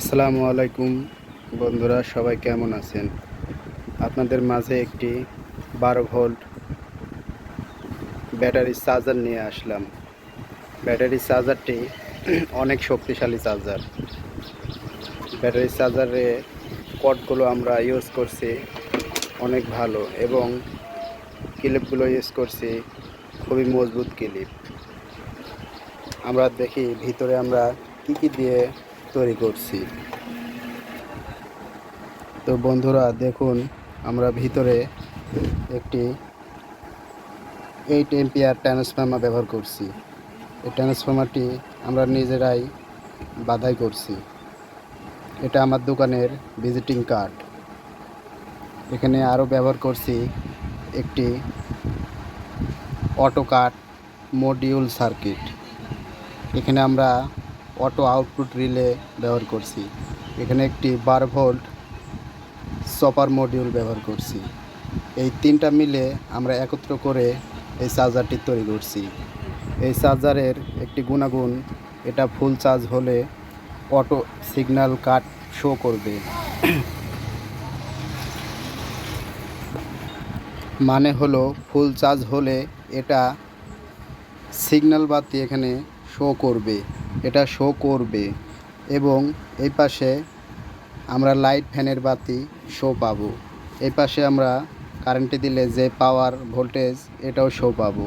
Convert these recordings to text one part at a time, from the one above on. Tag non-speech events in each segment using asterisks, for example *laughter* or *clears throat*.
আসসালামু আলাইকুম বন্ধুরা, সবাই কেমন আছেন? আপনাদের মাঝে একটি বারো ভোল্ট ব্যাটারি চার্জার নিয়ে আসলাম। ব্যাটারি চার্জারটি অনেক শক্তিশালী চার্জার। ব্যাটারি চার্জারে কটগুলো আমরা ইউজ করছি, অনেক ভালো এবং ক্লিপগুলো ইউজ করছি, খুবই মজবুত ক্লিপ। আমরা দেখি ভিতরে আমরা কি কি দিয়ে তৈরি করছি। তো বন্ধুরা, দেখুন, আমরা ভিতরে একটি এইট এমপিআর ট্রান্সফর্মার ব্যবহার করছি। এই ট্রান্সফর্মারটি আমরা নিজেরাই বাধাই করছি। এটা আমার দোকানের ভিজিটিং কার্ড এখানে আরও ব্যবহার করছি একটি অটো কাট মডিউল সার্কিট এখানে আমরা অটো আউটপুট রিলে ব্যবহার করছি। এখানে একটি বার ভোল্ট সপার মডিউল ব্যবহার করছি। এই তিনটা মিলে আমরা একত্র করে এই চার্জারটি তৈরি করছি। এই চার্জারের একটি গুণাগুণ, এটা ফুল চার্জ হলে অটো সিগন্যাল কাট শো করবে। মানে হলো ফুল চার্জ হলে এটা সিগন্যাল বাতি এখানে শো করবে, এটা শো করবে এবং এই পাশে আমরা লাইট ফ্যানের বাতি শো পাবো। এই পাশে আমরা কারেন্টে দিলে যে পাওয়ার ভোল্টেজ এটাও শো পাবো।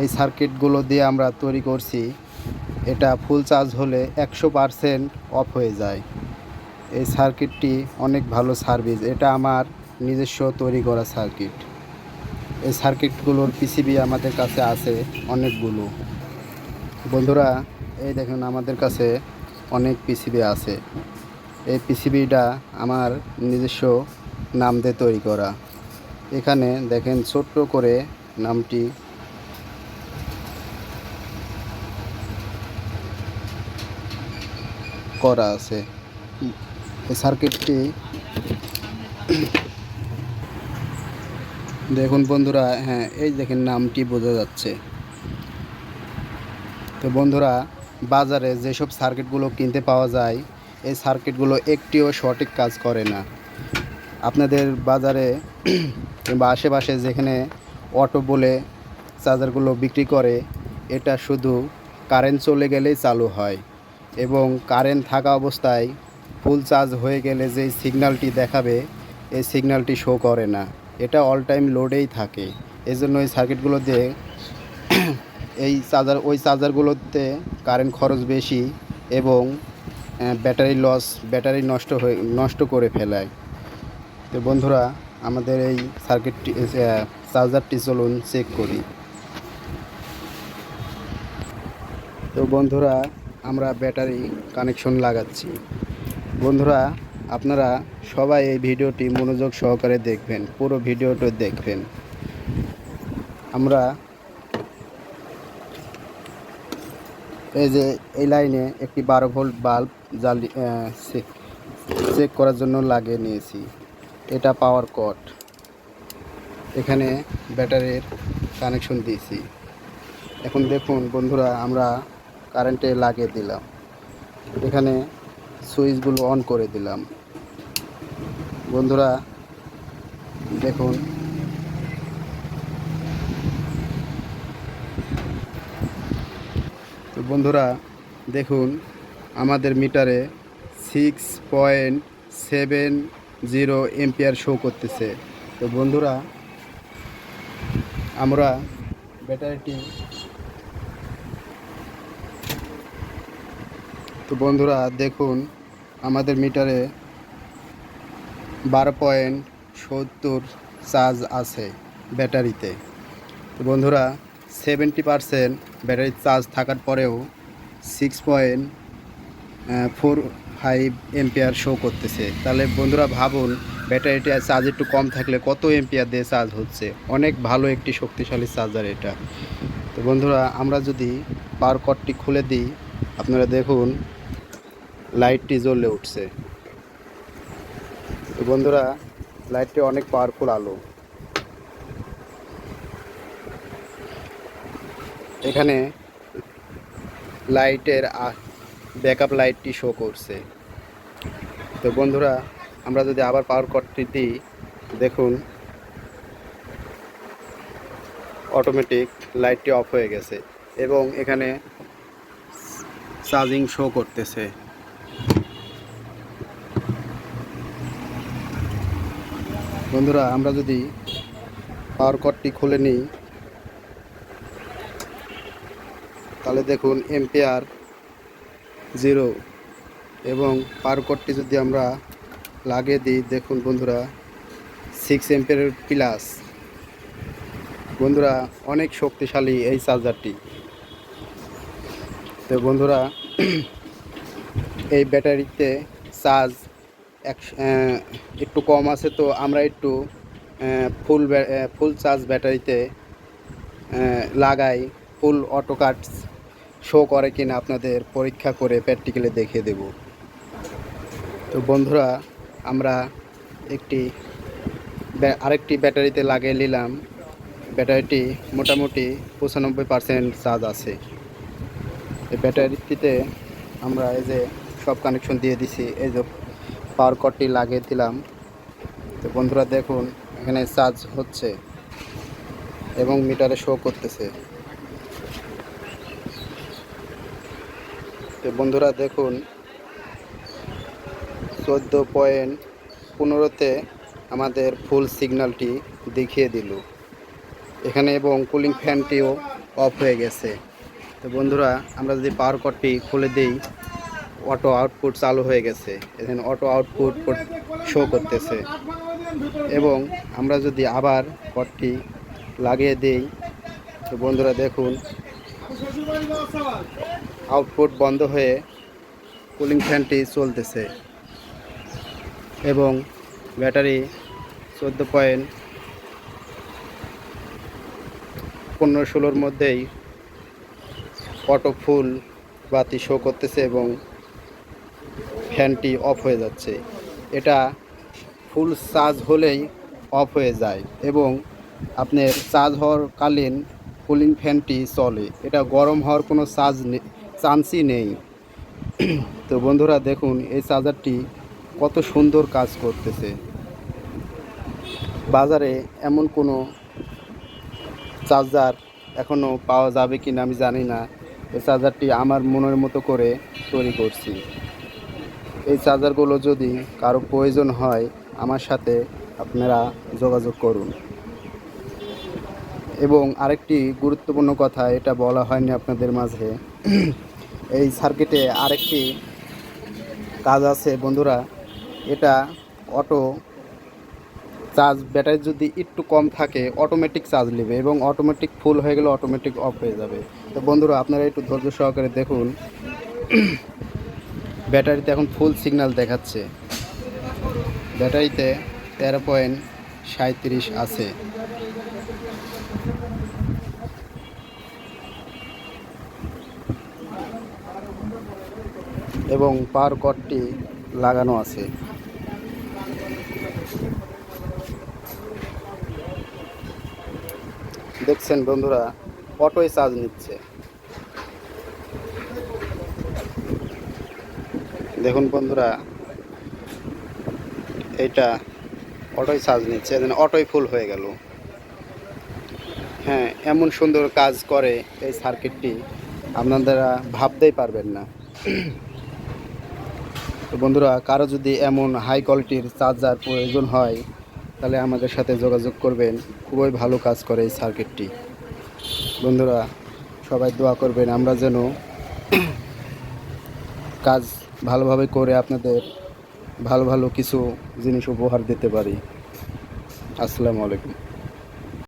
এই সার্কিটগুলো দিয়ে আমরা তৈরি করছি, এটা ফুল চার্জ হলে একশো পারসেন্ট অফ হয়ে যায়। এই সার্কিটটি অনেক ভালো সার্ভিস এটা আমার নিজস্ব তৈরি করা সার্কিট এই সার্কিটগুলোর পিসিবি আমাদের কাছে আছে অনেকগুলো। বন্ধুরা, এই দেখুন আমাদের কাছে অনেক পিসিবি আছে। এই পিসিবিটা আমার নিজস্ব নাম দিয়ে তৈরি করা। এখানে দেখেন ছোট্ট করে নামটি। করা আছে। এই সার্কিটটি দেখুন বন্ধুরা হ্যাঁ এই দেখেন নামটি বোঝা যাচ্ছে। তো বন্ধুরা, বাজারে যেসব সার্কিটগুলো কিনতে পাওয়া যায়, এই সার্কিটগুলো একটিও সঠিক কাজ করে না। আপনাদের বাজারে *clears throat* কিংবা আশেপাশে যেখানে অটো বলে চার্জারগুলো বিক্রি করে, এটা শুধু কারেন্ট চলে গেলেই চালু হয় এবং কারেন্ট থাকা অবস্থায় ফুল চার্জ হয়ে গেলে যেই সিগন্যালটি দেখাবে, এই সিগন্যালটি শো করে না। এটা অল টাইম লোডেই থাকে। এজন্য এই সার্কিটগুলো দিয়ে এই চার্জার ওই চার্জারগুলোতে কারেন্ট খরচ বেশি এবং ব্যাটারি লস ব্যাটারি নষ্ট হয়ে, নষ্ট করে ফেলায়। তো বন্ধুরা, আমাদের এই সার্কিটটি চার্জারটি চলুন চেক করি। তো বন্ধুরা, আমরা ব্যাটারি কানেকশন লাগাচ্ছি। বন্ধুরা, আপনারা সবাই এই ভিডিওটি মনোযোগ সহকারে দেখবেন, পুরো ভিডিওটি দেখবেন। আমরা এই যে এই লাইনে একটি বারো ভোল্ট বাল্ব জ্বালি চেক করার জন্য লাগিয়ে নিয়েছি। এটা পাওয়ার কট। এখানে ব্যাটারির কানেকশন দিয়েছি। এখন দেখুন বন্ধুরা, আমরা কারেন্টে লাগিয়ে দিলাম। এখানে সুইচগুলো অন করে দিলাম। বন্ধুরা, দেখুন বন্ধুরা, দেখুন, আমাদের মিটারে six point seven zero ampere show করতেছে। তো বন্ধুরা, আমরা ব্যাটারিটি তো বন্ধুরা, দেখুন, আমাদের মিটারে বারো পয়েন্ট সত্তর চার্জ আছে ব্যাটারিতে। তো বন্ধুরা সেভেন্টি পারসেন্ট ব্যাটারি চার্জ থাকার পরেও six point four five ampere show করতেছে। তাহলে বন্ধুরা ভাবুন, ব্যাটারিটা চার্জ একটু কম থাকলে কত এম্পিয়ার দিয়ে চার্জ হচ্ছে? অনেক ভালো একটি শক্তিশালী চার্জার এটা। তো বন্ধুরা, আমরা যদি পাওয়ার কটটি খুলে দিই, আপনারা দেখুন লাইটটি জ্বলে উঠছে। তো বন্ধুরা লাইটটি অনেক পাওয়ারফুল আলো। এখানে লাইটের ব্যাকআপ লাইটটি শো করছে। তো বন্ধুরা, আমরা যদি আবার পাওয়ার কটটি দিই, দেখুন অটোমেটিক লাইটটি অফ হয়ে গেছে এবং এখানে চার্জিং শো করতেছে। বন্ধুরা, আমরা যদি পাওয়ার কটটি খুলে নিই তাহলে দেখুন এম্পিয়ার জিরো এবং পাওয়ার কটটি যদি আমরা লাগিয়ে দিই, দেখুন বন্ধুরা সিক্স এম্পিয়ারের প্লাস বন্ধুরা, অনেক শক্তিশালী এই চার্জারটি তো বন্ধুরা, এই ব্যাটারিতে চার্জ এক একটু কম আছে, তো আমরা একটু ফুল ফুল চার্জ ব্যাটারিতে লাগাই ফুল অটো কাট শো করে কিনা আপনাদের পরীক্ষা করে প্র্যাকটিক্যালে দেখিয়ে দেব। তো বন্ধুরা, আমরা একটি আরেকটি ব্যাটারিতে লাগিয়ে নিলাম। ব্যাটারিটি মোটামুটি পঁচানব্বই পার্সেন্ট চার্জ আছে। এই ব্যাটারিটিতে আমরা এই যে সব কানেকশন দিয়ে দিছি, এই যে পাওয়ার কটটি লাগিয়ে দিলাম। তো বন্ধুরা দেখুন, এখানে চার্জ হচ্ছে এবং মিটারে শো করতেছে। তো বন্ধুরা দেখুন, চোদ্দ পয়েন্ট পনেরোতে আমাদের ফুল সিগন্যালটি দেখিয়ে দিল। এখানে এবং কুলিং ফ্যানটিও অফ হয়ে গেছে। তো বন্ধুরা, আমরা যদি পাওয়ার কটটি খুলে দিই অটো আউটপুট চালু হয়ে গেছে। এখানে অটো আউটপুট শো করতেছে। এবং আমরা যদি আবার কটটি লাগিয়ে দিই, তো বন্ধুরা দেখুন আউটপুট বন্ধ হয়ে কুলিং ফ্যানটি চলতেছে এবং ব্যাটারি চোদ্দ পয়েন্ট পনেরো ষোলোর মধ্যেই অটো ফুল বাতি শো করতেছে এবং ফ্যানটি অফ হয়ে যাচ্ছে। এটা ফুল চার্জ হলেই অফ হয়ে যায় এবং আপনার চার্জ হওয়ার কালীন কুলিং ফ্যানটি চলে। এটা গরম হওয়ার কোনো চার্জ চান্সই নেই। তো বন্ধুরা দেখুন, এই চার্জারটি কত সুন্দর কাজ করতেছে। বাজারে এমন কোনো চার্জার এখনও পাওয়া যাবে কি না আমি জানি না। এই চার্জারটি আমার মনের মতো করে তৈরি করছি। এই চার্জারগুলো যদি কারও প্রয়োজন হয়, আমার সাথে আপনারা যোগাযোগ করুন। এবং আরেকটি গুরুত্বপূর্ণ কথা, এটা বলা হয়নি আপনাদের মাঝে। এই সার্কিটে আরেকটি কাজ আছে বন্ধুরা। এটা অটো চার্জ ব্যাটারি যদি একটু কম থাকে অটোমেটিক চার্জ নেবে এবং অটোমেটিক ফুল হয়ে গেলে অটোমেটিক অফ হয়ে যাবে। তো বন্ধুরা, আপনারা একটু ধৈর্য সহকারে দেখুন। ব্যাটারিতে এখন ফুল সিগন্যাল দেখাচ্ছে। ব্যাটারিতে তেরো পয়েন্ট সাঁত্রিশ আছে। এবং পার কটটি লাগানো আছে। দেখছেন বন্ধুরা অটোই চার্জ নিচ্ছে। দেখুন বন্ধুরা, এটা অটোই চার্জ নিচ্ছে অটোই ফুল হয়ে গেল। হ্যাঁ এমন সুন্দর কাজ করে এই সার্কিটটি আপনারা ভাবতেই পারবেন না। তো বন্ধুরা, কারও যদি এমন হাই কোয়ালিটির চার্জার প্রয়োজন হয়, তাহলে আমাদের সাথে যোগাযোগ করবেন। খুবই ভালো কাজ করে এই সার্কিটটি বন্ধুরা, সবাই দোয়া করবেন, আমরা যেন কাজ ভালোভাবে করে আপনাদের ভালো ভালো কিছু জিনিস উপহার দিতে পারি। আসসালামু আলাইকুম।